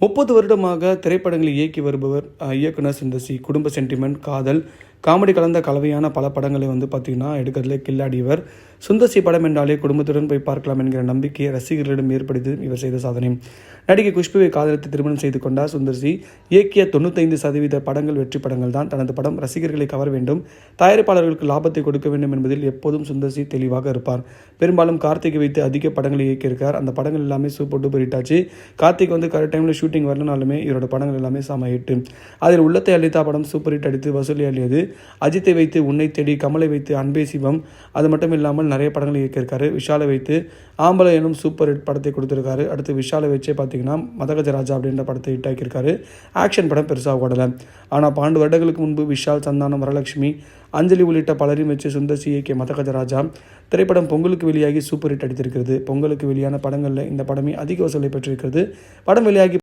முப்பது வருடமாக திரைப்படங்களை இயக்கி வருபவர் இயக்குனர் சிந்தசி குடும்ப சென்டிமெண்ட் காதல் காமெடி கலந்த கலவையான பல படங்களை வந்து பார்த்திங்கன்னா கில்லாடி கில்லாடியவர் சுந்தசி படம் என்றாலே குடும்பத்துடன் போய் பார்க்கலாம் என்கிற நம்பிக்கையை ரசிகர்களிடம் ஏற்படுத்தி இவர் செய்த சாதனை. நடிகை குஷ்புவை காதலித்து திருமணம் செய்து கொண்டார் சுந்தர்சி. இயக்கிய தொண்ணூத்தைந்து சதவீத படங்கள் வெற்றி படங்கள் தான் தனது படம் ரசிகர்களை கவர வேண்டும். தயாரிப்பாளர்களுக்கு லாபத்தை கொடுக்க வேண்டும் என்பதில் எப்போதும் சுந்தர்சி தெளிவாக இருப்பார். பெரும்பாலும் கார்த்திகை வைத்து அதிக படங்களை இயக்கியிருக்கார். அந்த படங்கள் எல்லாமே சூப்பர் டூப்பர் ஹிட் ஆச்சு. கார்த்திக் வந்து கரெக்ட் டைமில் ஷூட்டிங் வரலனாலுமே இவரோட படங்கள் எல்லாமே செம ஹிட் அதில் உள்ளத்தை அளித்தா படம் சூப்பர் ஹிட் அடித்து வசூலி அள்ளியது அஜித்தை வைத்து உன்னை தேடி கமலை வைத்து அன்பே சிவம். அது மட்டும் இல்லாமல் நிறைய படங்கள் இயக்கியிருக்காரு. விஷாலை வைத்து ஆம்பளை எனும் சூப்பர் ஹிட் படத்தை கொடுத்துருக்காரு. அடுத்து விஷாலை வச்சே பார்த்தீங்கன்னா மதகஜராஜா அப்படின்ற படத்தை ஹிட் ஆக்கியிருக்காரு. ஆக்ஷன் படம் பெருசாக ஓடலை. ஆனால் பன்னெண்டு வருடங்களுக்கு முன்பு விஷால் சந்தானம் வரலட்சுமி அஞ்சலி உள்ளிட்ட பலரையும் வச்சு சுந்தர்சி இயக்கிய மதகஜ ராஜா திரைப்படம் பொங்கலுக்கு வெளியாகி சூப்பர் ஹிட் அடித்திருக்கிறது. பொங்கலுக்கு வெளியான படங்களில் இந்த படமே அதிக வசூலை பெற்றிருக்கிறது. படம் வெளியாகி